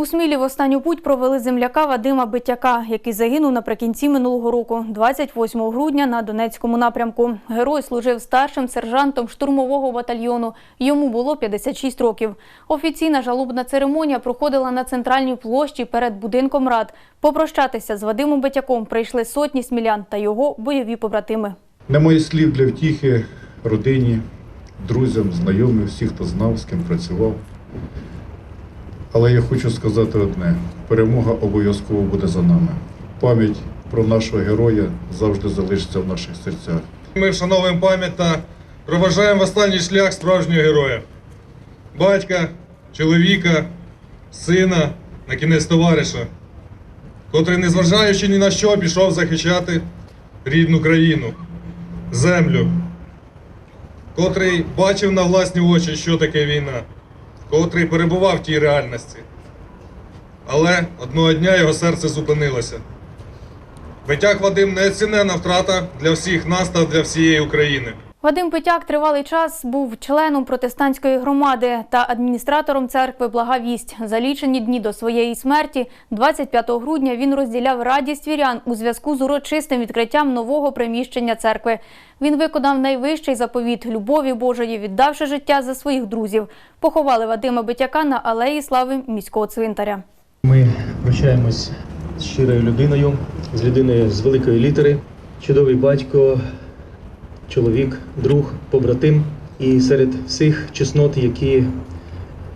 У Смілі в останню путь провели земляка Вадима Битяка, який загинув наприкінці минулого року, 28 грудня на Донецькому напрямку. Герой служив старшим сержантом штурмового батальйону. Йому було 56 років. Офіційна жалобна церемонія проходила на центральній площі перед будинком рад. Попрощатися з Вадимом Битяком прийшли сотні смілян та його бойові побратими. Немає слів для втіхи родині, друзям, знайомим, всіх, хто знав, з ким працював. Але я хочу сказати одне: перемога обов'язково буде за нами. Пам'ять про нашого героя завжди залишиться в наших серцях. Ми вшановуємо пам'ять та проважаємо останній шлях справжнього героя. Батька, чоловіка, сина, на кінець товариша, котрий, незважаючи ні на що, пішов захищати рідну країну, землю, котрий бачив на власні очі, що таке війна, котрий перебував в тій реальності. Але одного дня його серце зупинилося. Витяг Вадим неоцінена втрата для всіх нас та для всієї України. Вадим Петяк тривалий час був членом протестантської громади та адміністратором церкви Благовість. За лічені дні до своєї смерті, 25 грудня, він розділяв радість вірян у зв'язку з урочистим відкриттям нового приміщення церкви. Він виконав найвищий заповіт любові Божої, віддавши життя за своїх друзів. Поховали Вадима Битяка на алеї слави міського цвинтаря. Ми прощаємось з щирою людиною, з людиною з великої літери, чудовий батько, чоловік, друг, побратим. І серед всіх чеснот, які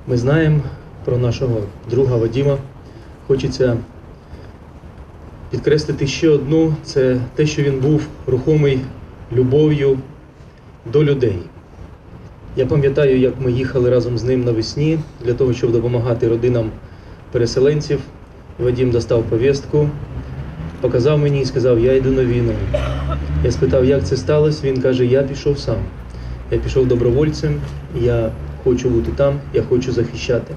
ми знаємо про нашого друга Вадіма, хочеться підкреслити ще одну: це те, що він був рухомий любов'ю до людей. Я пам'ятаю, як ми їхали разом з ним навесні для того, щоб допомагати родинам переселенців. Вадим достав повістку, показав мені і сказав, я йду на війну. Я спитав, як це сталося. Він каже: Я пішов сам. Я пішов добровольцем, я хочу бути там, я хочу захищати.